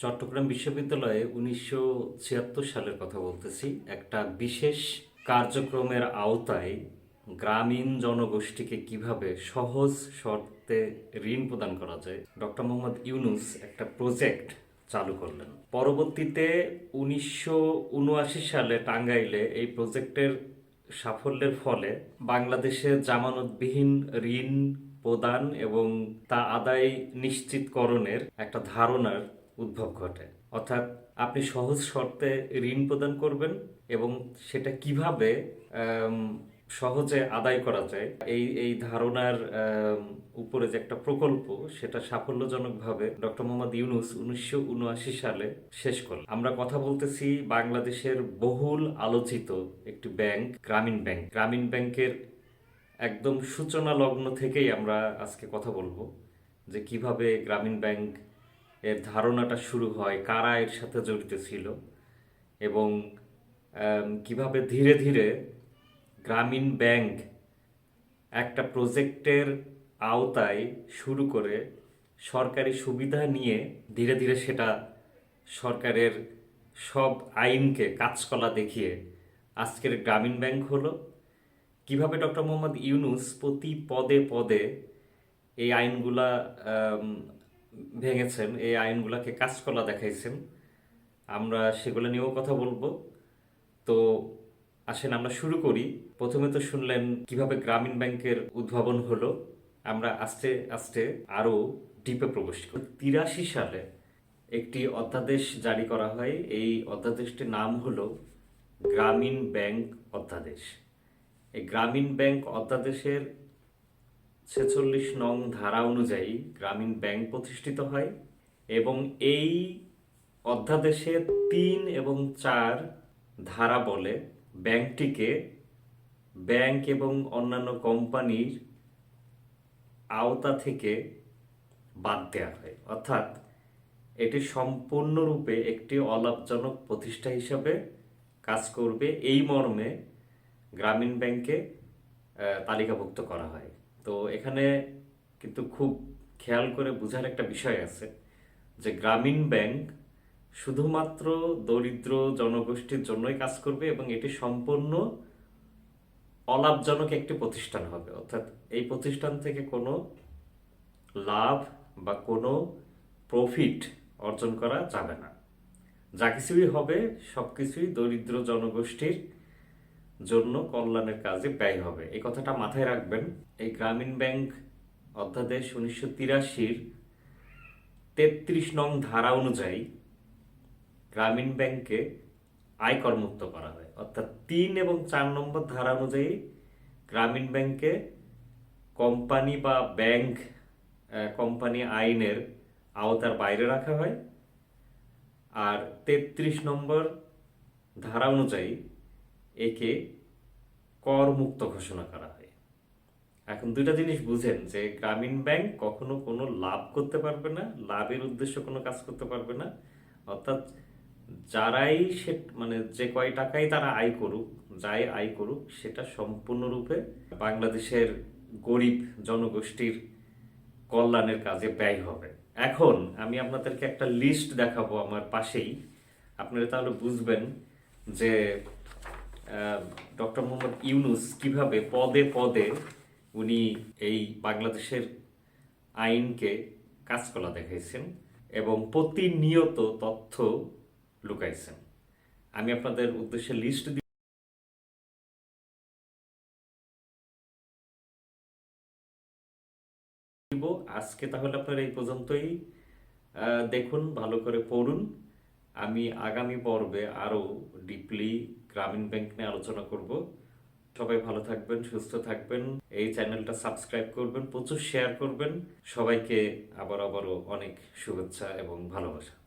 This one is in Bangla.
চট্টগ্রাম বিশ্ববিদ্যালয়ে উনিশশো ছিয়াত্তর সালের কথা বলতেছি। একটা বিশেষ কার্যক্রমের আওতায় গ্রামীণ জনগোষ্ঠীকে কীভাবে সহজ শর্তে ঋণ প্রদান করা যায়, ডক্টর মোহাম্মদ ইউনুস একটা প্রজেক্ট চালু করলেন। পরবর্তীতে উনিশশো উনআশি সালে টাঙ্গাইলে এই প্রজেক্টের সাফল্যের ফলে বাংলাদেশে জামানতবিহীন ঋণ প্রদান এবং তা আদায় নিশ্চিতকরণের একটা ধারণার উদ্ভব ঘটে। অর্থাৎ আপনি সহজ শর্তে ঋণ প্রদান করবেন এবং সেটা কীভাবে সহজে আদায় করা যায়, এই এই ধারণার উপরে যে একটা প্রকল্প, সেটা সাফল্যজনকভাবে ডক্টর মোহাম্মদ ইউনুস উনিশশো উনআশি সালে শেষ করল আমরা কথা বলতেছি বাংলাদেশের বহুল আলোচিত একটি ব্যাংক, গ্রামীণ ব্যাংক। গ্রামীণ ব্যাংকের একদম সূচনা লগ্ন থেকেই আমরা আজকে কথা বলব যে কীভাবে গ্রামীণ ব্যাংক এর ধারণাটা শুরু হয়, কারা এর সাথে জড়িত ছিল এবং কীভাবে ধীরে ধীরে গ্রামীণ ব্যাংক একটা প্রজেক্টের আওতায় শুরু করে সরকারি সুবিধা নিয়ে ধীরে ধীরে সেটা সরকারের সব আইনকে কাজকলা দেখিয়ে আজকের গ্রামীণ ব্যাংক হলো। কীভাবে ডক্টর মোহাম্মদ ইউনুস প্রতি পদে পদে এই আইনগুলা ভেঙেছেন, এই আইনগুলাকে কাজকলা দেখাইছেন, আমরা সেগুলো নিয়েও কথা বলব। তো আসেন, আমরা শুরু করি। প্রথমে তো শুনলেন কীভাবে গ্রামীণ ব্যাংকের উদ্ভাবন হলো। আমরা আস্তে আস্তে আরও ডিপে প্রবেশ করি। তিরাশি সালে একটি অধ্যাদেশ জারি করা হয়। এই অধ্যাদেশটির নাম হলো গ্রামীণ ব্যাংক অধ্যাদেশ। এই গ্রামীণ ব্যাংক অধ্যাদেশের ছেচল্লিশ নং ধারা অনুযায়ী গ্রামীণ ব্যাংক প্রতিষ্ঠিত হয় এবং এই অধ্যাদেশে তিন এবং চার ধারা বলে ব্যাংকটিকে ব্যাংক এবং অন্যান্য কোম্পানির আওতা থেকে বাদ দেওয়া হয়। অর্থাৎ এটি সম্পূর্ণরূপে একটি অলাভজনক প্রতিষ্ঠা হিসাবে কাজ করবে। এই মর্মে গ্রামীণ ব্যাংকে তালিকাভুক্ত করা হয়। তো এখানে কিন্তু খুব খেয়াল করে বোঝার একটা বিষয় আছে যে গ্রামীণ ব্যাংক শুধুমাত্র দরিদ্র জনগোষ্ঠীর জন্যই কাজ করবে এবং এটি সম্পূর্ণ অলাভজনক একটি প্রতিষ্ঠান হবে। অর্থাৎ এই প্রতিষ্ঠান থেকে কোনো লাভ বা কোনো প্রফিট অর্জন করা যাবে না। যা কিছুই হবে সব কিছুই দরিদ্র জনগোষ্ঠীর জন্য কল্যাণের কাজে ব্যয় হবে। এই কথাটা মাথায় রাখবেন, এই গ্রামীণ ব্যাংক অধ্যাদেশ উনিশশো তিরাশির তেত্রিশ নং ধারা অনুযায়ী গ্রামীণ ব্যাংকে আয়কর মুক্ত করা হয়। অর্থাৎ তিন এবং চার নম্বর ধারা অনুযায়ী গ্রামীণ ব্যাংকে কোম্পানি বা ব্যাংক কোম্পানি আইনের আওতার বাইরে রাখা হয়। আর তেত্রিশ নম্বর ধারা অনুযায়ী একে করমুক্ত ঘোষণা করা হয়। এখন দুইটা জিনিস বুঝেন যে গ্রামীণ ব্যাংক কখনো কোনো লাভ করতে পারবে না, লাভের উদ্দেশ্য কোনো কাজ করতে পারবে না। অর্থাৎ যারাই সে মানে যে কয় টাকাই তারা আয় করুক, যাই আয় করুক, সেটা সম্পূর্ণরূপে বাংলাদেশের গরিব জনগোষ্ঠীর কল্যাণের কাজে ব্যয় হবে। এখন আমি আপনাদেরকে একটা লিস্ট দেখাবো আমার পাশেই। আপনারা তাহলে বুঝবেন যে ডক্টর মোহাম্মদ ইউনুস কীভাবে পদে পদে উনি এই বাংলাদেশের আইনকে কাজকলা দেখাইছেন এবং প্রতিনিয়ত তথ্য লুকাইছেন? আমি আপনাদের উদ্দেশ্যে লিস্ট দিব। আজকে তাহলে আপনারা এই পর্যন্তই দেখুন, ভালো করে পড়ুন। আমি আগামী পর্বে আরও ডিপলি গ্রামীণ ব্যাংক নিয়ে আলোচনা করব। সবাই ভালো থাকবেন, সুস্থ থাকবেন। এই চ্যানেলটা সাবস্ক্রাইব করবেন, প্রচুর শেয়ার করবেন। সবাইকে আবার আবারও অনেক শুভেচ্ছা এবং ভালোবাসা।